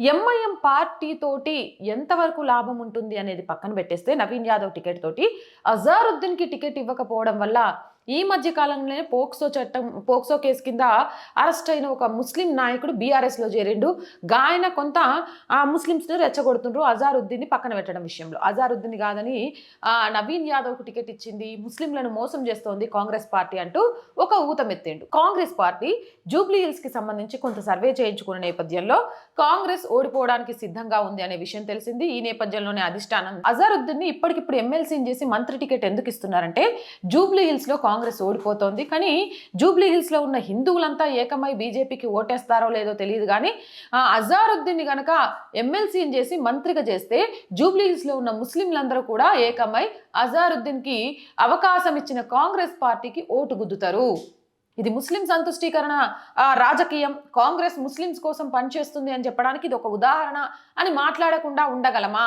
MIM party తోటి ఎంతవరకు లాభం ఉంటుంది అనేది పక్కన పెట్టేస్తే నవీన్ యాదవ్ టికెట్ తోటి అజారుద్దీన్కి టికెట్ ఇవ్వకపోవడం వల్ల ఈ మధ్య కాలంలోనే పోక్సో చట్టం పోక్సో కేసు కింద అరెస్ట్ అయిన ఒక ముస్లిం నాయకుడు బీఆర్ఎస్లో చేరిండు. గాయన కొంత ఆ ముస్లిమ్స్ని రెచ్చగొడుతుండ్రు. అజారుద్దీన్ని పక్కన పెట్టడం విషయంలో. అజారుద్దీన్ కాదని నవీన్ యాదవ్కు టికెట్ ఇచ్చింది. ముస్లింలను మోసం చేస్తోంది కాంగ్రెస్ పార్టీ అంటూ ఒక ఊతమెత్తిండు. కాంగ్రెస్ పార్టీ జూబ్లీ హిల్స్కి సంబంధించి కొంత సర్వే చేయించుకున్న నేపథ్యంలో కాంగ్రెస్ ఓడిపోవడానికి సిద్ధంగా ఉంది అనే విషయం తెలిసింది. ఈ నేపథ్యంలోనే అధిష్టానం. అజారుద్దీన్ని ఇప్పటికిప్పుడు ఎమ్మెల్సీని చేసి మంత్రి టికెట్ ఎందుకు ఇస్తున్నారంటే జూబ్లీ హిల్స్లో కాంగ్రెస్ కాంగ్రెస్ ఓడిపోతోంది. కానీ జూబ్లీ హిల్స్లో ఉన్న హిందువులంతా ఏకమై బీజేపీకి ఓటేస్తారో లేదో తెలియదు కానీ ఆ అజారుద్దీన్ని గనక ఎమ్మెల్సీని చేసి మంత్రిగా చేస్తే జూబ్లీ హిల్స్లో ఉన్న ముస్లింలందరూ కూడా ఏకమై అజారుద్దీన్కి అవకాశం ఇచ్చిన కాంగ్రెస్ పార్టీకి ఓటు గుద్దుతారు. ఇది ముస్లిం సంతుష్టీకరణ రాజకీయం కాంగ్రెస్ ముస్లిమ్స్ కోసం పనిచేస్తుంది అని చెప్పడానికి ఇది ఒక ఉదాహరణ అని మాట్లాడకుండా ఉండగలమా?